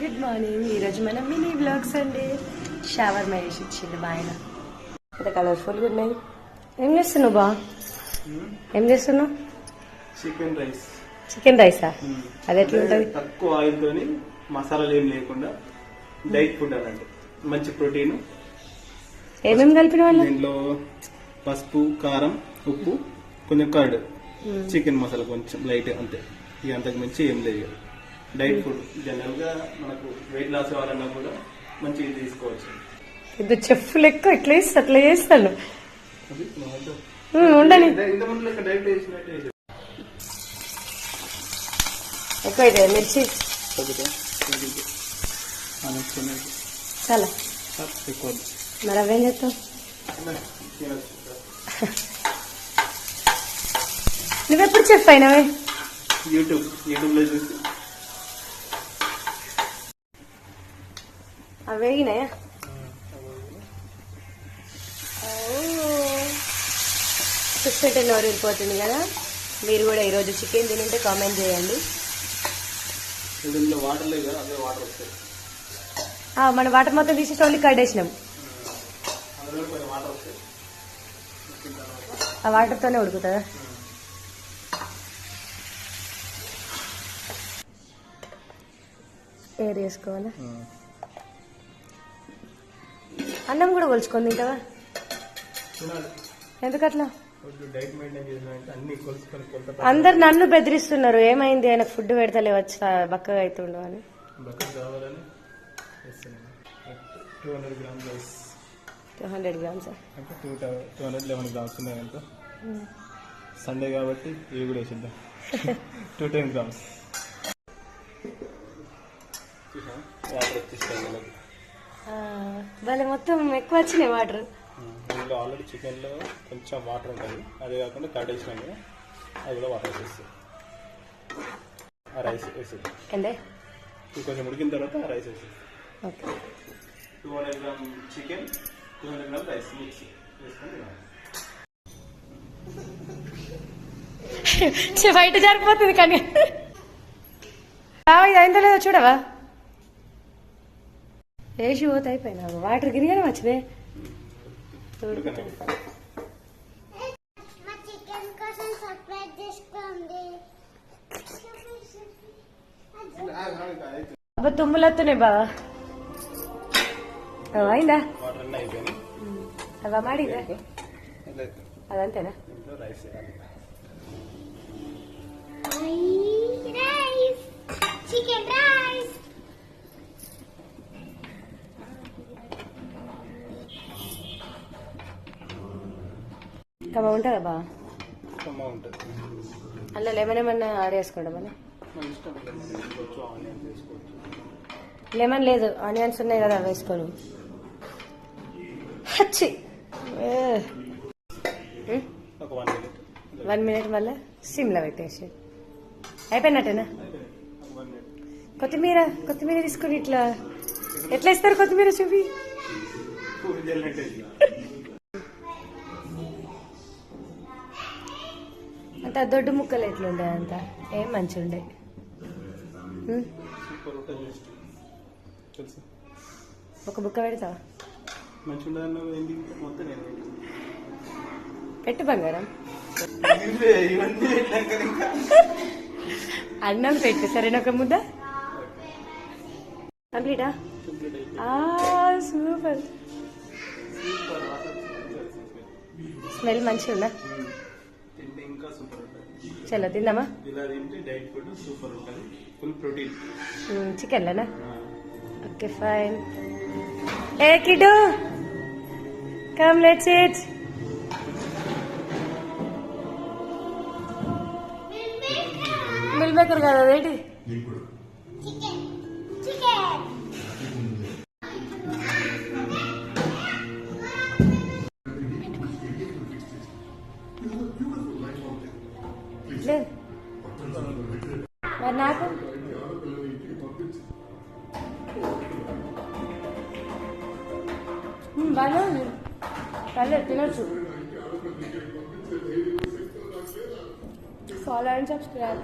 Good morning ఈరోజు మనం mini blogs అండి షవర్ వేసి ఇచ్చింది మా ఆయన ఇంత కలర్ఫుల్గా ఉన్నాయి. ఏం చేస్తున్నావు బా? ఏం చేస్తున్నావు? చికెన్ రైస్ చికెన్ రైసా అది ఎట్లా ఉంటుంది? తక్కువ ఆయిల్ తోని మసాలాలు ఏం లేకుండా డైట్ ఫుడ్ అలాంటి మంచి ప్రోటీన్ ఏమేమి కలిపిన వాళ్ళు? దీంట్లో పసుపు కారం ఉప్పు కొంచెం కర్డ్ చికెన్ మసాలా కొంచెం లైట్ అంతే. ఇక అంతకు మించి ఏం లేదు. డైట్ ఫుడ్ జనరల్గా మనకు వెయిట్ లాస్ కావాలన్నా కూడా మంచిగా తీసుకోవచ్చు. ఇది చెఫ్ లెక్క ఇట్లా చేస్తా అట్లా చేస్తాను. ఉండని. ఎక్కువ అయితే మిర్చి. చాలా. మరి అవేం చేస్తావు. నువ్వెప్పుడు చెఫ్ అయినావే? యూట్యూబ్ యూట్యూబ్లో చూసి. అవి వేగినాయా? చూస్తుంటే నోరు వెళ్ళిపోతుంది కదా. మీరు కూడా ఈరోజు చికెన్ తింటే కామెంట్ చేయండి. ఇందులో వాటర్ లేదు కదా అదే వాటర్ వస్తాయి ఆ, మన వాటర్ మొత్తం తీసేసి ఓన్లీ కడేసినాం ఆ వాటర్తోనే ఉడుకుతుందా? ఏర్ వేసుకోవాలా? అన్నం కూడా కొలుచుకొని తింటావా? చూడాలి. ఎందుకట్లా? కొంచెం డైట్ మెయింటైన్ చేసినామంటే అన్ని కొలుసుకొని కొలత అందరు నన్ను బెదిరిస్తున్నారు ఏమైంది ఆయన ఫుడ్ పెడతలే వచ్చి బక్కగా అవుతుండవు అని. Two hundred grams. Rice two hundred grams అంటే two two hundred eleven grams ఉన్నాయి అంత సండే కాబట్టి ఇవి కూడా వేసిద్దాం. Two ten grams. వాటర్ వచ్చేస్తాయి వాళ్ళ మొత్తం ఎక్కువ వచ్చినాయి వాటర్. ఇందులో ఆల్రెడీ చికెన్లో కొంచెం వాటర్ ఉంటుంది. అదే కాకుండా కట్ వేసినాం కదా అది కూడా వాటర్ వేసేస్తాయి ఆ రైస్ వేసేది ఏందే కొంచెం ఉడికిన తర్వాత ఆ రైస్ వేసేది okay. Two hundred gram chicken two hundred gram rice mix. వేసుకొని. బయట జరిపోతుంది కానీ. అయిందో లేదో చూడవా? వేసి పోతే అయిపోయినా వాటర్ గిరిగానే వచ్చినాయి అబ్బా తుమ్ములు వస్తున్నాయి బావా అయిందా? మాడిదా ఇలా అదంతేనా? రైస్ కమ్మ ఉంటుందా బా? అందులో లెమన్ ఏమన్నా యాడ్ మన లెమన్ లేదు. ఆనియన్స్ ఉన్నాయి కదా వేసుకోను హచ్చి! వన్ మినిట్ మళ్ళీ సిమ్లో పెట్టేసి. అయిపోయినట్టేనా? కొత్తిమీర కొత్తిమీర తీసుకుని ఇట్లా ఎట్లా ఇస్తారు కొత్తిమీర చూపి? అంత దొడ్డు ముక్కలు ఎట్లుండే అంత? ఏం మంచి ఉండే ఒక బుక్క పెడతావా? పెట్టు. బంగారం. అన్నం పెట్టు సరేనా ఒక ముద్ద? కంప్లీటా? సూపర్. స్మెల్ మంచిగా ఉందా తింటే ఇంకా సూపర్ ఉంటుంది. చలో తిందామా? ఇలా తింటే డైట్ ఫుడ్ సూపర్ ఉంటుంది. Full protein. చికెన్లోనా? Okay fine. A కిడు come let's eat meal maker కదా అదేంటి? లేదు మరి నాకు? బాగా పర్లేదు తినొచ్చు. Follow and subscribe